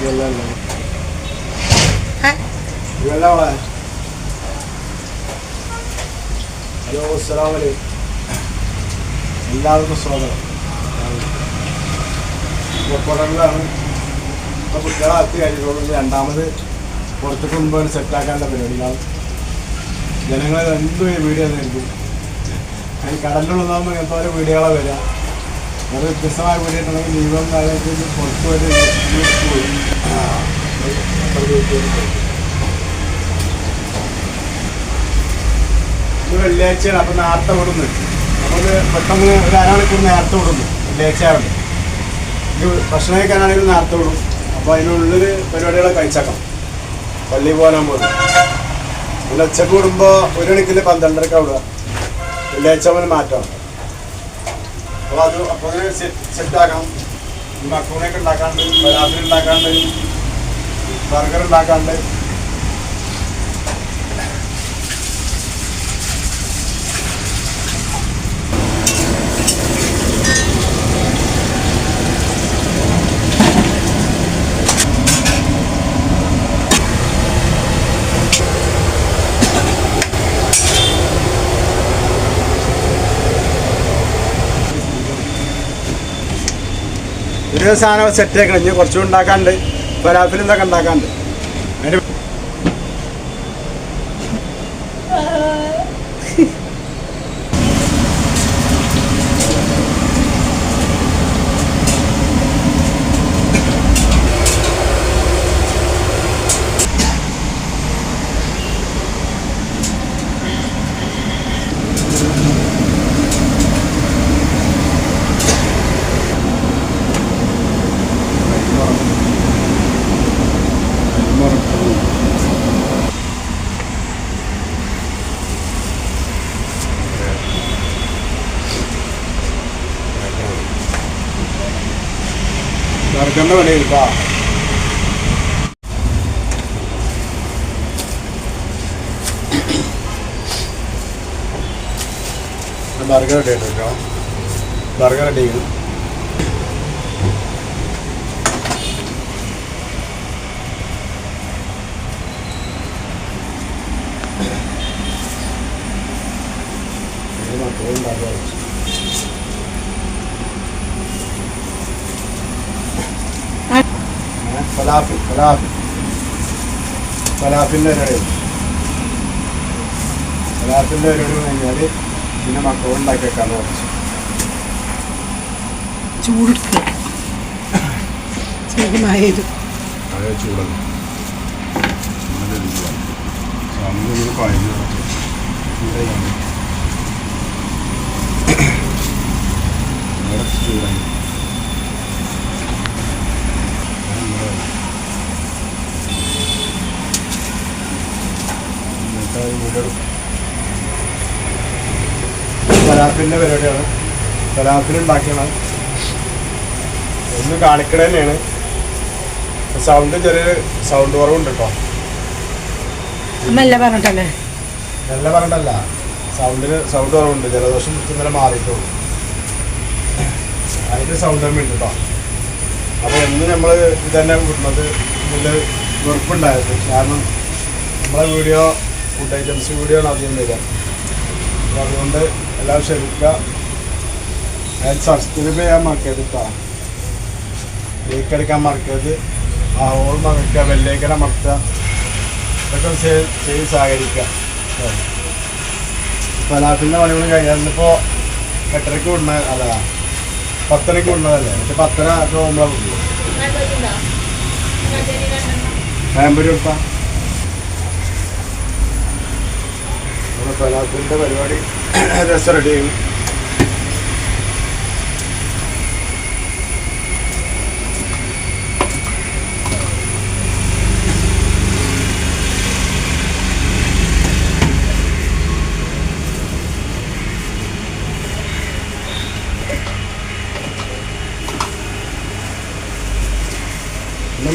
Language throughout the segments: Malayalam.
ഇതെല്ലാം. ഇതെല്ലാം. ഹലോ അലൈക്കും എല്ലാവർക്കും സ്വാഗതം. പുറപ്പെടലാണ് ഇപ്പോൾ കുട്ടികളെ അത്തി കഴിഞ്ഞിട്ടുള്ളൂ ഇനി രണ്ടാമത് പുറത്തേക്ക് മുമ്പാണ് സെറ്റാക്കാനുള്ള പരിപാടികളാണ്. ജനങ്ങൾ എന്തും വീഡിയോ ആയിരിക്കും അതിന് കടലിലുള്ളതാകുമ്പോൾ എന്തോരം വീഡിയോകളാണ് വരിക. വളരെ വ്യത്യസ്തമായ വീഡിയോ ഉണ്ടെങ്കിൽ ലീവും കാര്യമായിട്ട് പുറത്ത് വരെ പോയി അപ്പം നേരത്തെ വിടുന്നു നമുക്ക് പെട്ടെന്ന് ഒരു നേരത്തെ വിടുന്നു വെള്ളിയാഴ്ച ഇത് ഭക്ഷണം കഴിക്കാനാണെങ്കിൽ നേരത്തെ വിടും. അപ്പോൾ അതിനുള്ളിൽ പരിപാടികളെ കഴിച്ചേക്കാം. പള്ളി പോകാൻ പോകും പിന്നെ ഉച്ചയ്ക്ക് വിടുമ്പോൾ ഒരു മണിക്കിൽ പന്ത്രണ്ടരക്കാണ് വിടുക. വെള്ളിയാഴ്ച മുതൽ മാറ്റം അപ്പോൾ അത് അപ്പോൾ സെറ്റ് ആക്കണം മക്രൂണിയൊക്കെ ഉണ്ടാക്കാണ്ട് പരാതിൽ ഉണ്ടാക്കാണ്ട് ബർഗർ ഉണ്ടാക്കാണ്ട് ഒരു സാധനം സെറ്റ് ആക്കണം ഇനി കുറച്ചും ഉണ്ടാക്കാണ്ട് പരാഫിൽ ഇതൊക്കെ ഉണ്ടാക്കാണ്ട് അതിന് വേണ്ടി കേട്ടോ ബർഗർ റെഡി ആയിട്ട് ബർഗർ റെഡി ഫലാഫിൽ ഫലാഫിൽ ഫലാഫിന്റെ പരിപാടി ഫലാഫിന്റെ പരിപാടി കഴിഞ്ഞാൽ പിന്നെ മക്കൾ ഉണ്ടാക്കി വെക്കാന്ന് പറഞ്ഞു ചൂടെടുക്കുക ചൂടുമായത് ചൂടല്ല? സമയം കഴിഞ്ഞു ഫലാഫിന്റെ പരിപാടിയാണ്. ഫലാഫിൽ ഉണ്ടാക്കിയാണ് ഒന്ന് കാണിക്കണ തന്നെയാണ്. സൗണ്ട് ചെറിയ സൗണ്ട് കുറവുണ്ട് കേട്ടോ മെല്ലെ പറഞ്ഞിട്ടല്ലേ? നല്ല പറഞ്ഞിട്ടല്ല. സൗണ്ടിന് സൗണ്ട് കുറവുണ്ട്. ജലദോഷം ഇന്നലെ മാറിയിട്ടുള്ളൂ അതിന്റെ സൗണ്ട് തന്നെ ഉണ്ട് കേട്ടോ അപ്പോൾ എന്ന് നമ്മൾ ഇത് തന്നെ വിടുന്നത് നല്ല വെറുപ്പുണ്ടായത്. കാരണം നമ്മളെ വീഡിയോ ഫുഡ് ഐറ്റംസ് വീഡിയോ ആണ് അധികം വരിക. അതുകൊണ്ട് എല്ലാവരും ക്ഷമിക്കുക ഞാൻ സബ്സ്ക്രൈബ് ചെയ്യാൻ മറക്കരുത് കേട്ടോ ലൈക്ക് അടിക്കാൻ മറക്കരുത്. ആ ഓൾ മറക്കുക വെള്ളേക്കര മറക്കുക. ഇതൊക്കെ ചെയ്ത് സഹകരിക്കുക. ഫലാഫിന്റെ പണികൾ കഴിഞ്ഞപ്പോൾ എട്ടരയ്ക്ക് വിടുന്ന അല്ല പത്തരയ്ക്ക് വിടുന്നതല്ലേ എന്നിട്ട് പത്തര ഒക്കെ പോകുമ്പോൾ പഴംപൊരി കൊടുത്താ ഫലാഫിന്റെ പരിപാടി. രസം റെഡി ചെയ്യും do.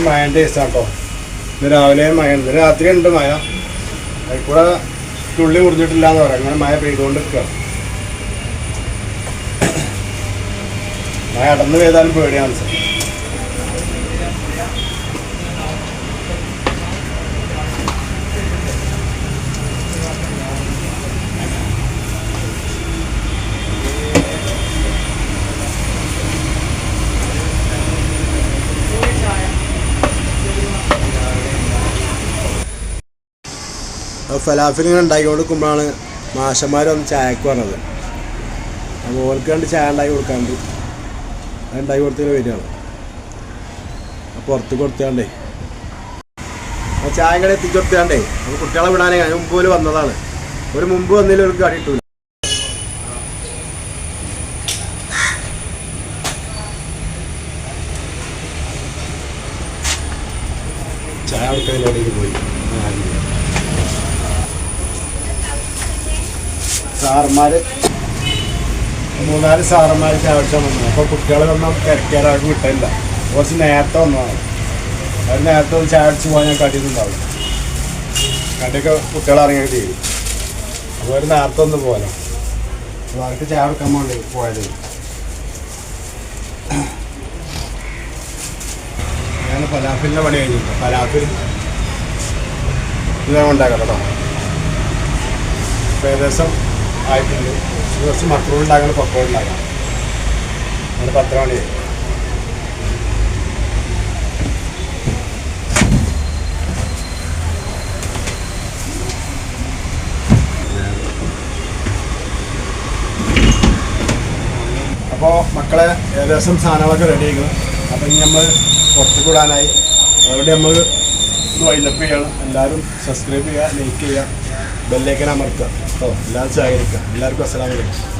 മഴന്റെ ദിവസമാണ് ഇന്ന് രാവിലെ ഇന്ന് രാത്രി ഉണ്ട് മഴ അതിൽ കൂടെ തുള്ളി മുറിഞ്ഞിട്ടില്ല എന്ന് പറയാം. അങ്ങനെ മഴ പെയ്തുകൊണ്ടിരിക്കുക. മഴ അടന്ന് പെയ്താലും പേടിയാണ് സർ. ഫലാഫിൽ ഇങ്ങനെ ഉണ്ടാക്കി കൊടുക്കുമ്പോഴാണ് മാഷന്മാർ വന്ന് ചായക്ക് പറഞ്ഞത് അപ്പോൾ ഓർക്ക് വേണ്ടി ചായ ഉണ്ടാക്കി കൊടുക്കാണ്ട് അത് ഉണ്ടാക്കി കൊടുത്തിട്ട് വരികയാണ്. പുറത്ത് കൊടുത്താണ്ടേ. ആ ചായ കട എത്തിച്ചെടുത്താണ്ടേ അപ്പോൾ കുട്ടികളെ വിടാനേ അതിന് മുമ്പ് പോലും വന്നതാണ്. ഒരു മുമ്പ് വന്നതിൽ ഒരു കടി കിട്ടൂല. ചായ കൊടുക്കാൻ പോയി. സാറന്മാര്. മൂന്നാൽ സാറന്മാർ ആവശ്യം വന്നു. അപ്പോൾ കുട്ടികളെ വന്നാൽ തിരക്കിയാൽ അവർക്ക് വിട്ടില്ല. കുറച്ച് നേരത്തെ വന്നതാണ്. അവർ നേരത്തെ ഒന്ന് ചായ അടിച്ച് പോകാൻ ഞാൻ കടിയിട്ടുണ്ടാവും കടിയൊക്കെ കുട്ടികൾ ഇറങ്ങിയിട്ട് ചെയ്യും അപ്പോൾ അവർ നേരത്തെ ഒന്ന് അപ്പോൾ അവർക്ക് ചായ കൊടുക്കാൻ വേണ്ടി പോയത്. ഞാൻ പലാഫിലിന്റെ പണി കഴിഞ്ഞിട്ടുണ്ട് പലാഫിൽ ഇതാണ് ഉണ്ടാക്കാം കേട്ടോ ഏകദേശം ആയിട്ടുണ്ട്. കുറച്ച് മക്കളും ഉണ്ടാക്കണം പക്കോട് ഉണ്ടാക്കാം അങ്ങനെ പത്ര മണിയായി അപ്പോൾ മക്കളെ ഏകദേശം സാധനങ്ങളൊക്കെ റെഡി ആയിരുന്നു അപ്പം ഇനി നമ്മൾ പുറത്തു കൂടാനായി. അതുകൊണ്ട് നമ്മൾ വൈലപ്പ് ചെയ്യണം. എല്ലാവരും സബ്സ്ക്രൈബ് ചെയ്യുക ലൈക്ക് ചെയ്യുക. ബെല്ലേക്കൻ അമർത്തുക. കേട്ടോ എല്ലാവരും സഹകരിക്കുക എല്ലാവർക്കും അസ്സലാമലൈക്കും